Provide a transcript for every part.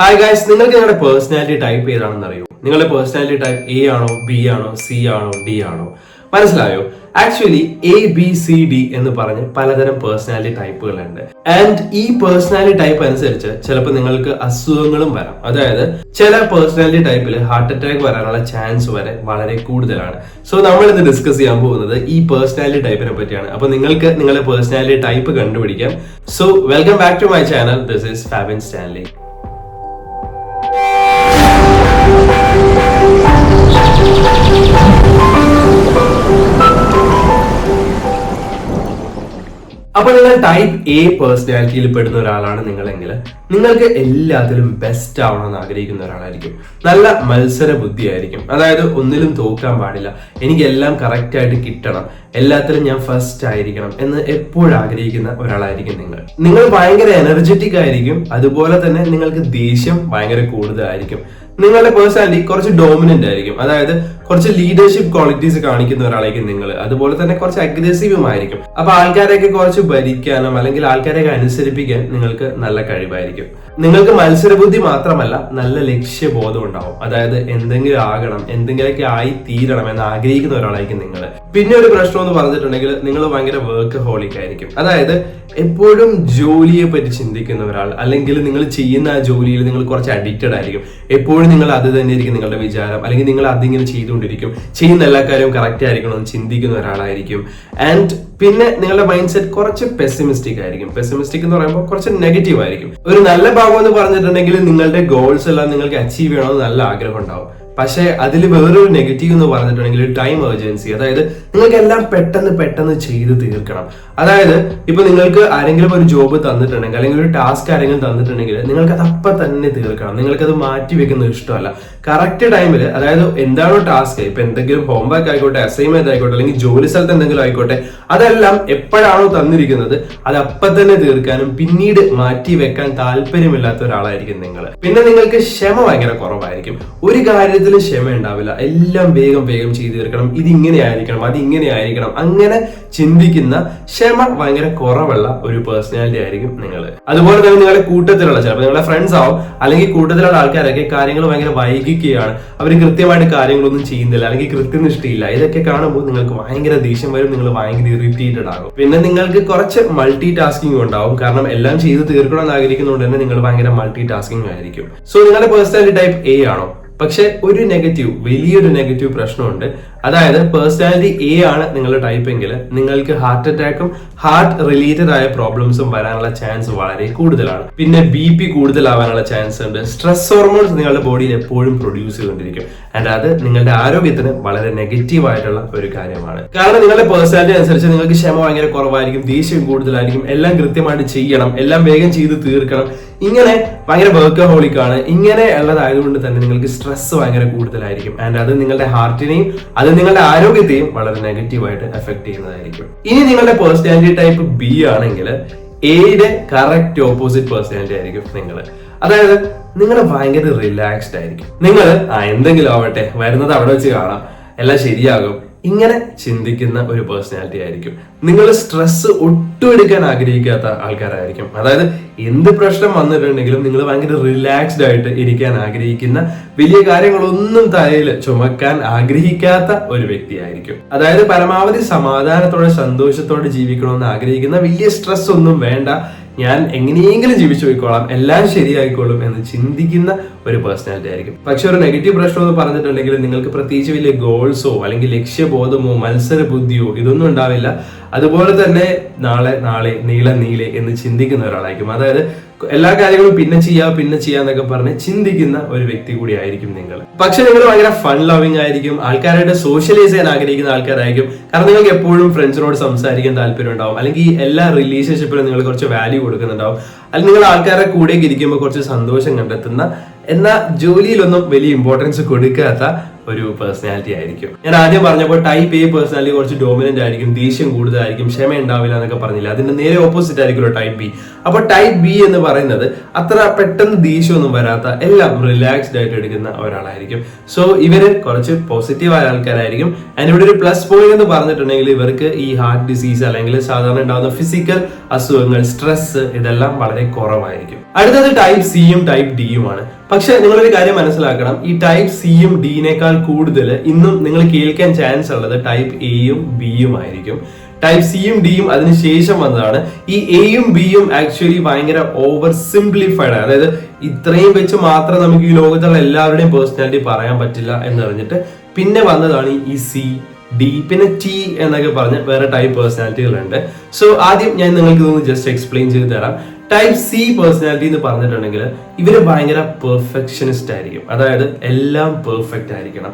Hi guys നിങ്ങൾക്ക് നിങ്ങളുടെ personality type ഏതാണെന്ന് അറിയോ? നിങ്ങളുടെ പേഴ്സണാലിറ്റി ടൈപ്പ് എ ആണോ ബി ആണോ സി ആണോ ഡി ആണോ? മനസ്സിലായോ? Actually A B C D എന്ന് പറഞ്ഞ് പലതരം പേഴ്സണാലിറ്റി ടൈപ്പുകളുണ്ട് ആൻഡ് ഈ പേഴ്സണാലിറ്റി ടൈപ്പ് അനുസരിച്ച് ചിലപ്പോൾ നിങ്ങൾക്ക് അസുഖങ്ങളും വരാം. അതായത് ചില പേഴ്സണാലിറ്റി ടൈപ്പിൽ ഹാർട്ട് അറ്റാക്ക് വരാനുള്ള ചാൻസ് വരെ വളരെ കൂടുതലാണ്. സോ നമ്മൾ ഇന്ന് ഡിസ്കസ് ചെയ്യാൻ പോകുന്നത് ഈ പേഴ്സണാലിറ്റി ടൈപ്പിനെ പറ്റിയാണ്. അപ്പോൾ നിങ്ങൾക്ക് നിങ്ങളുടെ പേഴ്സണാലിറ്റി ടൈപ്പ് കണ്ടുപിടിക്കാം. So welcome back to my channel this is Fabin Stanley Música അപ്പൊ നിങ്ങൾ ടൈപ്പ് എ പേഴ്സണാലിറ്റിയിൽ പെടുന്ന ഒരാളാണ് നിങ്ങളെങ്കിൽ നിങ്ങൾക്ക് എല്ലാത്തിലും ബെസ്റ്റ് ആവണമെന്ന് ആഗ്രഹിക്കുന്ന ഒരാളായിരിക്കും. നല്ല മത്സര ബുദ്ധിയായിരിക്കും. അതായത് ഒന്നിലും തോക്കാൻ പാടില്ല. എനിക്ക് എല്ലാം കറക്റ്റ് ആയിട്ട് കിട്ടണം. എല്ലാത്തിലും ഞാൻ ഫസ്റ്റ് ആയിരിക്കണം എന്ന് എപ്പോഴും ആഗ്രഹിക്കുന്ന ഒരാളായിരിക്കും നിങ്ങൾ. നിങ്ങൾ ഭയങ്കര എനർജറ്റിക് ആയിരിക്കും. അതുപോലെ തന്നെ നിങ്ങൾക്ക് ദേഷ്യം ഭയങ്കര കൂടുതലായിരിക്കും. നിങ്ങളുടെ പേഴ്സണാലിറ്റി കുറച്ച് ഡോമിനന്റ് ആയിരിക്കും. അതായത് കുറച്ച് ലീഡർഷിപ്പ് ക്വാളിറ്റീസ് കാണിക്കുന്ന ഒരാളായിരിക്കും നിങ്ങൾ. അതുപോലെ തന്നെ കുറച്ച് അഗ്രസീവും ആയിരിക്കും. അപ്പൊ ആൾക്കാരെയൊക്കെ കുറച്ച് ഭരിക്കാനും അല്ലെങ്കിൽ ആൾക്കാരെയൊക്കെ അനുസരിപ്പിക്കാൻ നിങ്ങൾക്ക് നല്ല കഴിവായിരിക്കും. നിങ്ങൾക്ക് മത്സരബുദ്ധി മാത്രമല്ല നല്ല ലക്ഷ്യബോധം ഉണ്ടാവും. അതായത് എന്തെങ്കിലും ആകണം എന്തെങ്കിലുമൊക്കെ ആയി തീരണം എന്ന് ആഗ്രഹിക്കുന്ന ഒരാളായിരിക്കും നിങ്ങൾ. പിന്നെ ഒരു പ്രശ്നം എന്ന് പറഞ്ഞിട്ടുണ്ടെങ്കിൽ നിങ്ങൾ ഭയങ്കര വർക്ക് ഹോളിക് ആയിരിക്കും. അതായത് എപ്പോഴും ജോലിയെ പറ്റി ചിന്തിക്കുന്ന ഒരാൾ അല്ലെങ്കിൽ നിങ്ങൾ ചെയ്യുന്ന ആ ജോലിയിൽ നിങ്ങൾ കുറച്ച് അഡിക്റ്റഡ് ആയിരിക്കും. എപ്പോഴും നിങ്ങൾ അത് തന്നെ ആയിരിക്കും നിങ്ങളുടെ വിചാരം അല്ലെങ്കിൽ നിങ്ങൾ അതിങ്ങനെ ചെയ്തുകൊണ്ടിരിക്കും. ചെയ്യുന്ന എല്ലാ കാര്യവും കറക്റ്റ് ആയിരിക്കണം ചിന്തിക്കുന്ന ഒരാളായിരിക്കും. ആൻഡ് പിന്നെ നിങ്ങളുടെ മൈൻഡ് സെറ്റ് കുറച്ച് പെസിമിസ്റ്റിക് ആയിരിക്കും. പെസിമിസ്റ്റിക് എന്ന് പറയുമ്പോൾ കുറച്ച് നെഗറ്റീവ് ആയിരിക്കും. ഒരു നല്ല ഭാഗം എന്ന് പറഞ്ഞിട്ടുണ്ടെങ്കിൽ നിങ്ങളുടെ ഗോൾസ് എല്ലാം നിങ്ങൾക്ക് അച്ചീവ് ചെയ്യണമെന്ന് നല്ല ആഗ്രഹം ഉണ്ടാവും. പക്ഷേ അതിൽ വേറൊരു നെഗറ്റീവ് എന്ന് പറഞ്ഞിട്ടുണ്ടെങ്കിൽ ടൈം എമർജൻസി അതായത് നിങ്ങൾക്ക് എല്ലാം പെട്ടെന്ന് പെട്ടെന്ന് ചെയ്ത് തീർക്കണം. അതായത് ഇപ്പൊ നിങ്ങൾക്ക് ആരെങ്കിലും ഒരു ജോബ് തന്നിട്ടുണ്ടെങ്കിൽ അല്ലെങ്കിൽ ഒരു ടാസ്ക് ആരെങ്കിലും തന്നിട്ടുണ്ടെങ്കിൽ നിങ്ങൾക്ക് അത് അപ്പം തന്നെ തീർക്കണം. നിങ്ങൾക്കത് മാറ്റി വെക്കുന്നത് ഇഷ്ടമല്ല. കറക്റ്റ് ടൈമിൽ അതായത് എന്താണോ ടാസ്ക് ഇപ്പൊ എന്തെങ്കിലും ഹോംവർക്ക് ആയിക്കോട്ടെ അസൈൻമെന്റ് ആയിക്കോട്ടെ അല്ലെങ്കിൽ ജോലി സ്ഥലത്ത് എന്തെങ്കിലും ആയിക്കോട്ടെ അതെല്ലാം എപ്പോഴാണോ തന്നിരിക്കുന്നത് അത് അപ്പം തന്നെ തീർക്കാനും പിന്നീട് മാറ്റി വെക്കാൻ താല്പര്യമില്ലാത്ത ഒരാളായിരിക്കും നിങ്ങൾ. പിന്നെ നിങ്ങൾക്ക് ക്ഷമ ഭയങ്കര കുറവായിരിക്കും. ഒരു കാര്യത്തിലും ക്ഷമ ഉണ്ടാവില്ല എല്ലാം വേഗം വേഗം ചെയ്തു തീർക്കണം. ഇതിങ്ങനെ ആയിരിക്കണം അതിങ്ങനെ ആയിരിക്കണം. അങ്ങനെ ചിന്തിക്കുന്ന ക്ഷമ ഭയങ്കര കുറവുള്ള ഒരു പേഴ്സണാലിറ്റി ആയിരിക്കും നിങ്ങൾ അതുപോലെ തന്നെ നിങ്ങളുടെ കൂട്ടത്തിലുള്ള ചിലപ്പോൾ നിങ്ങളുടെ ഫ്രണ്ട്സ് ആവും അല്ലെങ്കിൽ കൂട്ടത്തിലുള്ള ആൾക്കാരൊക്കെ കാര്യങ്ങൾ ഭയങ്കര വൈകിക്കുകയാണ്. അവർ കൃത്യമായിട്ട് കാര്യങ്ങളൊന്നും ചെയ്യുന്നില്ല അല്ലെങ്കിൽ കൃത്യനിഷ്ഠയില്ല. ഇതൊക്കെ കാണുമ്പോൾ നിങ്ങൾക്ക് ഭയങ്കര ദേഷ്യം വരും നിങ്ങൾ ഭയങ്കര ഇറിറ്റേറ്റഡ് ആകും. പിന്നെ നിങ്ങൾക്ക് കുറച്ച് മൾട്ടി ടാസ്കിംഗ് ഉണ്ടാവും. കാരണം എല്ലാം ചെയ്ത് തീർക്കണം എന്ന് ആഗ്രഹിക്കുന്നതുകൊണ്ട് തന്നെ നിങ്ങൾ ഭയങ്കര മൾട്ടി ടാസ്കിംഗ് ആയിരിക്കും. സോ നിങ്ങളുടെ പേഴ്സണാലിറ്റി ടൈപ്പ് എ ആണോ? പക്ഷെ ഒരു നെഗറ്റീവ് വലിയൊരു നെഗറ്റീവ് പ്രശ്നമുണ്ട്. അതായത് പേഴ്സണാലിറ്റി എ ആണ് നിങ്ങളുടെ ടൈപ്പ് എങ്കിൽ നിങ്ങൾക്ക് ഹാർട്ട് അറ്റാക്കും ഹാർട്ട് റിലേറ്റഡ് ആയ പ്രോബ്ലംസും വരാനുള്ള ചാൻസ് വളരെ കൂടുതലാണ്. പിന്നെ ബി പി കൂടുതലാവാനുള്ള ചാൻസ് ഉണ്ട്. സ്ട്രെസ് ഹോർമോൺസ് നിങ്ങളുടെ ബോഡിയിൽ എപ്പോഴും പ്രൊഡ്യൂസ് ചെയ്തുകൊണ്ടിരിക്കും. ആൻഡ് അത് നിങ്ങളുടെ ആരോഗ്യത്തിന് വളരെ നെഗറ്റീവ് ആയിട്ടുള്ള ഒരു കാര്യമാണ്. കാരണം നിങ്ങളുടെ പേഴ്സണാലിറ്റി അനുസരിച്ച് നിങ്ങൾക്ക് ക്ഷമ ഭയങ്കര കുറവായിരിക്കും ദേഷ്യം കൂടുതലായിരിക്കും എല്ലാം കൃത്യമായിട്ട് ചെയ്യണം എല്ലാം വേഗം ചെയ്ത് തീർക്കണം. ഇങ്ങനെ ഭയങ്കര വർക്കഹോളിക് ആണ്. ഇങ്ങനെ ഉള്ളതായതുകൊണ്ട് തന്നെ നിങ്ങൾക്ക് സ്ട്രെസ് ഭയങ്കര കൂടുതലായിരിക്കും. ആൻഡ് അത് നിങ്ങളുടെ ഹാർട്ടിനെയും അത് നിങ്ങളുടെ ആരോഗ്യത്തെയും വളരെ നെഗറ്റീവായിട്ട് എഫക്ട് ചെയ്യുന്നതായിരിക്കും. ഇനി നിങ്ങളുടെ പേഴ്സണാലിറ്റി ടൈപ്പ് ബി ആണെങ്കിൽ എയുടെ കറക്റ്റ് ഓപ്പോസിറ്റ് പേഴ്സണാലിറ്റി ആയിരിക്കും നിങ്ങൾ അതായത് നിങ്ങൾ ഭയങ്കര റിലാക്സ്ഡ് ആയിരിക്കും. നിങ്ങൾ ആ എന്തെങ്കിലും ആവട്ടെ വരുന്നത് അവിടെ വെച്ച് കാണാം. എല്ലാം ശരിയാകും. ഇങ്ങനെ ചിന്തിക്കുന്ന ഒരു പേഴ്സണാലിറ്റി ആയിരിക്കും. നിങ്ങൾ സ്ട്രെസ് ഒട്ടും എടുക്കാൻ ആഗ്രഹിക്കാത്ത ആൾക്കാരായിരിക്കും. അതായത് എന്ത് പ്രശ്നം വന്നിട്ടുണ്ടെങ്കിലും നിങ്ങൾ ഭയങ്കര റിലാക്സ്ഡ് ആയിട്ട് ഇരിക്കാൻ ആഗ്രഹിക്കുന്ന വലിയ കാര്യങ്ങളൊന്നും തലയിൽ ചുമക്കാൻ ആഗ്രഹിക്കാത്ത ഒരു വ്യക്തിയായിരിക്കും. അതായത് പരമാവധി സമാധാനത്തോടെ സന്തോഷത്തോടെ ജീവിക്കണമെന്ന് ആഗ്രഹിക്കുന്ന വലിയ സ്ട്രെസ് ഒന്നും വേണ്ട ഞാൻ എങ്ങനെയെങ്കിലും ജീവിച്ചു പോയിക്കോളാം എല്ലാം ശരിയായിക്കോളും എന്ന് ചിന്തിക്കുന്ന ഒരു പേഴ്സണാലിറ്റി ആയിരിക്കും. പക്ഷെ ഒരു നെഗറ്റീവ് പ്രശ്നം എന്ന് പറഞ്ഞിട്ടുണ്ടെങ്കിൽ നിങ്ങൾക്ക് പ്രത്യേകിച്ച് വലിയ ഗോൾസോ അല്ലെങ്കിൽ ലക്ഷ്യബോധമോ മത്സര ബുദ്ധിയോ ഇതൊന്നും ഉണ്ടാവില്ല. അതുപോലെ തന്നെ നാളെ നാളെ നീല നീളെ എന്ന് ചിന്തിക്കുന്ന ഒരാളായിരിക്കും. അതായത് എല്ലാ കാര്യങ്ങളും പിന്നെ ചെയ്യാ പിന്നെ ചെയ്യാന്നൊക്കെ പറഞ്ഞ് ചിന്തിക്കുന്ന ഒരു വ്യക്തി കൂടി ആയിരിക്കും നിങ്ങൾ. പക്ഷെ നിങ്ങൾ ഭയങ്കര ഫൺ ലവിങ് ആയിരിക്കും ആൾക്കാരായിട്ട് സോഷ്യലൈസ് ചെയ്യാൻ ആഗ്രഹിക്കുന്ന ആൾക്കാരായിരിക്കും. കാരണം നിങ്ങൾക്ക് എപ്പോഴും ഫ്രണ്ട്സിനോട് സംസാരിക്കാൻ താല്പര്യം ഉണ്ടാവും. അല്ലെങ്കിൽ എല്ലാ റിലേഷൻഷിപ്പിലും നിങ്ങൾ കുറച്ച് വാല്യൂ കൊടുക്കുന്നുണ്ടാവും. അല്ലെങ്കിൽ നിങ്ങൾ ആൾക്കാരുടെ കൂടെയൊക്കെ ഇരിക്കുമ്പോൾ കുറച്ച് സന്തോഷം കണ്ടെത്തുന്ന എന്നാൽ ജോലിയിലൊന്നും വലിയ ഇമ്പോർട്ടൻസ് കൊടുക്കാത്ത ഒരു പേഴ്സണാലിറ്റി ആയിരിക്കും. ഞാൻ ആദ്യം പറഞ്ഞപ്പോൾ ടൈപ്പ് എ പേഴ്സണാലിറ്റി കുറച്ച് ഡോമിനന്റ് ആയിരിക്കും ദേഷ്യം കൂടുതലായിരിക്കും ക്ഷമ ഉണ്ടാവില്ല എന്നൊക്കെ പറഞ്ഞില്ല? അതിന്റെ നേരെ ഓപ്പോസിറ്റ് ആയിരിക്കുമല്ലോ ടൈപ്പ് ബി അപ്പോൾ ടൈപ്പ് ബി എന്ന് പറയുന്നത് അത്ര പെട്ടെന്ന് ദേഷ്യമൊന്നും വരാത്ത എല്ലാം റിലാക്സ്ഡ് ആയിട്ട് എടുക്കുന്ന ഒരാളായിരിക്കും. സോ ഇവർ കുറച്ച് പോസിറ്റീവ് ആയ ആൾക്കാരായിരിക്കും. ആൻഡ് ഇവിടെ ഒരു പ്ലസ് പോയിന്റ് എന്ന് പറഞ്ഞിട്ടുണ്ടെങ്കിൽ ഇവർക്ക് ഈ ഹാർട്ട് ഡിസീസ് അല്ലെങ്കിൽ സാധാരണ ഉണ്ടാകുന്ന ഫിസിക്കൽ അസുഖങ്ങൾ സ്ട്രെസ് ഇതെല്ലാം വളരെ കുറവായിരിക്കും. അടുത്തത് ടൈപ്പ് സിയും ടൈപ്പ് ഡിയുമാണ് പക്ഷെ നിങ്ങളൊരു കാര്യം മനസ്സിലാക്കണം. ഈ ടൈപ്പ് സിയും ഡിനേക്കാൾ കൂടുതൽ ഇന്നും നിങ്ങൾ കേൾക്കാൻ ചാൻസ് ഉള്ളത് ടൈപ്പ് എയും ബിയും ആയിരിക്കും. ടൈപ്പ് സിയും ഡിയും അതിനുശേഷം വന്നതാണ്. ഈ എയും ബിയും ആക്ച്വലി ഭയങ്കര ഓവർ സിംപ്ലിഫൈഡ് അതായത് ഇത്രയും വെച്ച് മാത്രം നമുക്ക് ഈ ലോകത്തുള്ള എല്ലാവരുടെയും പേഴ്സണാലിറ്റി പറയാൻ പറ്റില്ല എന്നറിഞ്ഞിട്ട് പിന്നെ വന്നതാണ് ഈ സി ഡി പിന്നെ ടി എന്നൊക്കെ പറഞ്ഞ് വേറെ ടൈപ്പ് പേഴ്സണാലിറ്റികളുണ്ട് സോ ആദ്യം ഞാൻ നിങ്ങൾക്ക് ഇതൊന്ന് ജസ്റ്റ് എക്സ്പ്ലെയിൻ ചെയ്ത് തരാം. ടൈപ്പ് സി പേഴ്സണാലിറ്റി എന്ന് പറഞ്ഞിട്ടുണ്ടെങ്കിൽ ഇവർ ഭയങ്കര പെർഫെക്ഷനിസ്റ്റ് ആയിരിക്കും. അതായത് എല്ലാം പെർഫെക്റ്റ് ആയിരിക്കണം.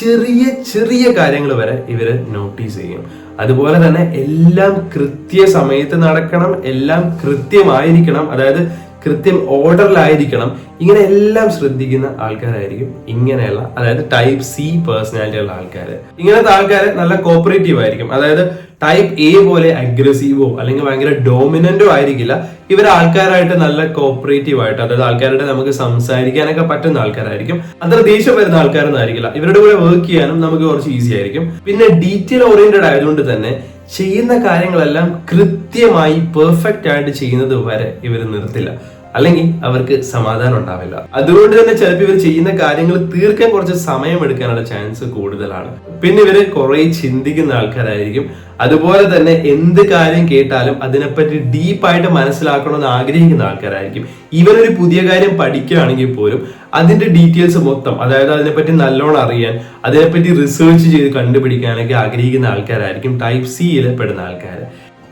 ചെറിയ ചെറിയ കാര്യങ്ങൾ വരെ ഇവർ നോട്ടീസ് ചെയ്യും. അതുപോലെ തന്നെ എല്ലാം കൃത്യ സമയത്ത് നടക്കണം എല്ലാം കൃത്യമായിരിക്കണം. അതായത് കൃത്യം ഓർഡറിലായിരിക്കണം. ഇങ്ങനെ എല്ലാം ശ്രദ്ധിക്കുന്ന ആൾക്കാരായിരിക്കും ഇങ്ങനെയുള്ള അതായത് ടൈപ്പ് സി പേഴ്സണാലിറ്റി ഉള്ള ആൾക്കാർ ഇങ്ങനത്തെ ആൾക്കാർ നല്ല കോപ്പറേറ്റീവ് ആയിരിക്കും. അതായത് ടൈപ്പ് എ പോലെ അഗ്രസീവോ അല്ലെങ്കിൽ ഭയങ്കര ഡോമിനന്റോ ആയിരിക്കില്ല. ഇവർ ആൾക്കാരായിട്ട് നല്ല കോപ്പറേറ്റീവ് ആയിട്ട് അതായത് ആൾക്കാരുടെ നമുക്ക് സംസാരിക്കാനൊക്കെ പറ്റുന്ന ആൾക്കാരായിരിക്കും. അത്ര ദേഷ്യം വരുന്ന ആൾക്കാരൊന്നും ആയിരിക്കില്ല. ഇവരുടെ കൂടെ വർക്ക് ചെയ്യാനും നമുക്ക് കുറച്ച് ഈസി ആയിരിക്കും. പിന്നെ ഡീറ്റെയിൽ ഓറിയന്റഡ് ആയതുകൊണ്ട് തന്നെ ചെയ്യുന്ന കാര്യങ്ങളെല്ലാം കൃത്യമായി പെർഫെക്റ്റ് ആയിട്ട് ചെയ്യുന്നത് വരെ ഇവർ നിർത്തില്ല. അല്ലെങ്കിൽ അവർക്ക് സമാധാനം ഉണ്ടാവില്ല. അതുകൊണ്ട് തന്നെ ചിലപ്പോൾ ഇവർ ചെയ്യുന്ന കാര്യങ്ങൾ തീർക്കാൻ കുറച്ച് സമയം എടുക്കാനുള്ള ചാൻസ് കൂടുതലാണ്. പിന്നെ ഇവർ കുറെ ചിന്തിക്കുന്ന ആൾക്കാരായിരിക്കും. അതുപോലെ തന്നെ എന്ത് കാര്യം കേട്ടാലും അതിനെപ്പറ്റി ഡീപ്പായിട്ട് മനസ്സിലാക്കണമെന്ന് ആഗ്രഹിക്കുന്ന ആൾക്കാരായിരിക്കും. ഇവരൊരു പുതിയ കാര്യം പഠിക്കുകയാണെങ്കിൽ പോലും അതിന്റെ ഡീറ്റെയിൽസ് മൊത്തം അതായത് അതിനെപ്പറ്റി നല്ലോണം അറിയാൻ അതിനെപ്പറ്റി റിസർച്ച് ചെയ്ത് കണ്ടുപിടിക്കാനൊക്കെ ആഗ്രഹിക്കുന്ന ആൾക്കാരായിരിക്കും ടൈപ്പ് സിയിൽ പെടുന്ന ആൾക്കാർ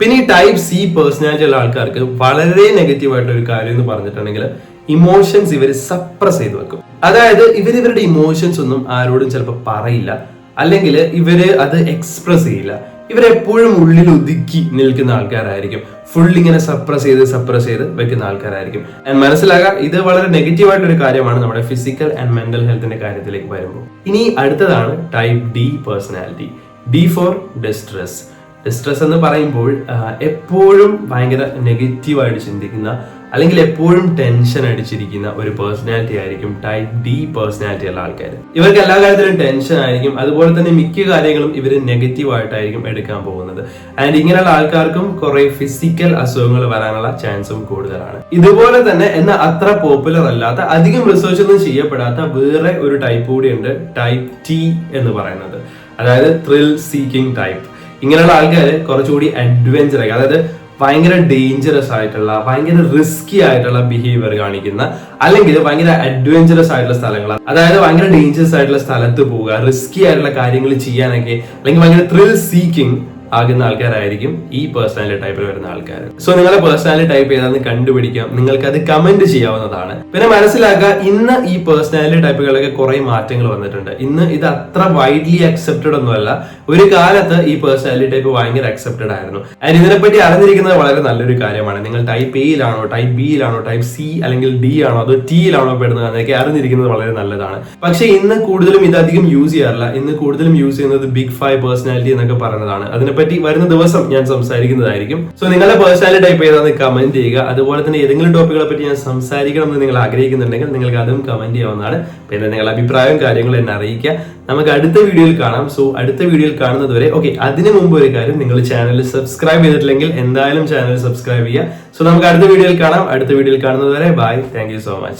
പിന്നെ ഈ ടൈപ്പ് സി പേഴ്സണാലിറ്റി ഉള്ള ആൾക്കാർക്ക് വളരെ നെഗറ്റീവ് ആയിട്ടുള്ള ഒരു കാര്യം എന്ന് പറഞ്ഞിട്ടുണ്ടെങ്കിൽ ഇമോഷൻസ് ഇവർ സപ്രസ് ചെയ്ത് വെക്കും. അതായത് ഇവർ ഇമോഷൻസ് ഒന്നും ആരോടും ചിലപ്പോൾ പറയില്ല. അല്ലെങ്കിൽ ഇവർ അത് എക്സ്പ്രസ് ചെയ്യില്ല. ഇവരെപ്പോഴും ഉള്ളിൽ ഒതുക്കി നിൽക്കുന്ന ആൾക്കാരായിരിക്കും. ഫുൾ ഇങ്ങനെ സപ്രസ് ചെയ്ത് സപ്രസ് ചെയ്ത് വെക്കുന്ന ആൾക്കാരായിരിക്കും. And മനസ്സിലാക്കുക ഇത് വളരെ നെഗറ്റീവ് ആയിട്ടുള്ള ഒരു കാര്യമാണ് നമ്മുടെ ഫിസിക്കൽ ആൻഡ് മെന്റൽ ഹെൽത്തിന്റെ കാര്യത്തിലേക്ക് വരുമ്പോൾ. ഇനി അടുത്തതാണ് type D personality D for distress distress എന്ന് പറയുമ്പോൾ എപ്പോഴും ഭയങ്കര നെഗറ്റീവായിട്ട് ചിന്തിക്കുന്ന അല്ലെങ്കിൽ എപ്പോഴും ടെൻഷൻ അടിച്ചിരിക്കുന്ന ഒരു പേഴ്സണാലിറ്റി ആയിരിക്കും ടൈപ്പ് ഡി പേഴ്സണാലിറ്റി ഉള്ള ആൾക്കാർ ഇവർക്ക് എല്ലാ കാര്യത്തിലും ടെൻഷൻ ആയിരിക്കും. അതുപോലെ തന്നെ മിക്ക കാര്യങ്ങളും ഇവർ നെഗറ്റീവ് ആയിട്ടായിരിക്കും എടുക്കാൻ പോകുന്നത്. ആൻഡ് ഇങ്ങനെയുള്ള ആൾക്കാർക്കും കുറെ ഫിസിക്കൽ അസുഖങ്ങൾ വരാനുള്ള ചാൻസും കൂടുതലാണ്. ഇതുപോലെ തന്നെ എന്നാൽ അത്ര പോപ്പുലർ അല്ലാത്ത അധികം റിസർച്ച് ഒന്നും ചെയ്യപ്പെടാത്ത വേറെ ഒരു ടൈപ്പ് കൂടിയുണ്ട് ടൈപ്പ് ടി എന്ന് പറയുന്നത്. അതായത് ത്രിൽ സീക്കിംഗ് ടൈപ്പ് ഇങ്ങനെയുള്ള ആൾക്കാർ കുറച്ചുകൂടി അഡ്വഞ്ചർ ആയി അതായത് ഭയങ്കര ഡേഞ്ചറസ് ആയിട്ടുള്ള ഭയങ്കര റിസ്കി ആയിട്ടുള്ള ബിഹേവിയർ കാണിക്കുന്ന അല്ലെങ്കിൽ ഭയങ്കര അഡ്വഞ്ചറസ് ആയിട്ടുള്ള സ്ഥലങ്ങൾ അതായത് ഭയങ്കര ഡേഞ്ചറസ് ആയിട്ടുള്ള സ്ഥലത്ത് പോവുക റിസ്കി ആയിട്ടുള്ള കാര്യങ്ങൾ ചെയ്യാനൊക്കെ അല്ലെങ്കിൽ ഭയങ്കര ത്രിൽ സീക്കിംഗ് ആകുന്ന ആൾക്കാരായിരിക്കും ഈ പേഴ്സണാലിറ്റി ടൈപ്പിൽ വരുന്ന ആൾക്കാർ സോ നിങ്ങളുടെ പേഴ്സണാലിറ്റി ടൈപ്പ് ഏതാണെന്ന് കണ്ടുപിടിക്കാം. നിങ്ങൾക്ക് അത് കമന്റ് ചെയ്യാവുന്നതാണ്. പിന്നെ മനസ്സിലാക്കുക ഇന്ന് ഈ പേഴ്സണാലിറ്റി ടൈപ്പുകളൊക്കെ കുറെ മാറ്റങ്ങൾ വന്നിട്ടുണ്ട്. ഇന്ന് ഇത് അത്ര വൈഡ്ലി അക്സെപ്റ്റഡ് ഒന്നുമല്ല. ഒരു കാലത്ത് ഈ പേഴ്സണാലിറ്റി ടൈപ്പ് ഭയങ്കര അക്സെപ്റ്റഡ് ആയിരുന്നു. ആൻഡ് ഇതിനെപ്പറ്റി അറിഞ്ഞിരിക്കുന്നത് വളരെ നല്ലൊരു കാര്യമാണ്. നിങ്ങൾ ടൈപ്പ് എയിലാണോ ടൈപ്പ് ബിയിലാണോ ടൈപ്പ് സി അല്ലെങ്കിൽ ഡി ആണോ അതോ ടിയിലാണോ പെടുന്നത് എന്നൊക്കെ അറിഞ്ഞിരിക്കുന്നത് വളരെ നല്ലതാണ്. പക്ഷെ ഇന്ന് കൂടുതലും ഇതധികം യൂസ് ചെയ്യാറില്ല. ഇന്ന് കൂടുതലും യൂസ് ചെയ്യുന്നത് ബിഗ് ഫൈവ് പേഴ്സണാലിറ്റി എന്നൊക്കെ പറയുന്നതാണ്. അതിനെപ്പറ്റി വരുന്ന ദിവസം ഞാൻ സംസാരിക്കുന്നതായിരിക്കും. സോ നിങ്ങളുടെ പേഴ്സണാലിറ്റി ടൈപ്പ് ചെയ്താൽ കമന്റ് ചെയ്യുക. അതുപോലെ തന്നെ ഏതെങ്കിലും ടോപ്പിക്കുകളെ പറ്റി ഞാൻ സംസാരിക്കണം എന്ന് നിങ്ങൾ ആഗ്രഹിക്കുന്നുണ്ടെങ്കിൽ നിങ്ങൾക്ക് അതും കമന്റ് ചെയ്യാവുന്നതാണ്. പിന്നെ നിങ്ങളുടെ അഭിപ്രായവും കാര്യങ്ങളും എന്നെ അറിയിക്കുക. നമുക്ക് അടുത്ത വീഡിയോയിൽ കാണാം. സോ അടുത്ത വീഡിയോയിൽ കാണുന്നത് വരെ ഓക്കെ അതിനു മുമ്പ് ഒരു കാര്യം നിങ്ങൾ ചാനൽ സബ്സ്ക്രൈബ് ചെയ്തിട്ടില്ലെങ്കിൽ എന്തായാലും ചാനൽ സബ്സ്ക്രൈബ് ചെയ്യുക. സോ നമുക്ക് അടുത്ത വീഡിയോയിൽ കാണാം. അടുത്ത വീഡിയോയിൽ കാണുന്നത് വരെ ബൈ താങ്ക് സോ മച്ച്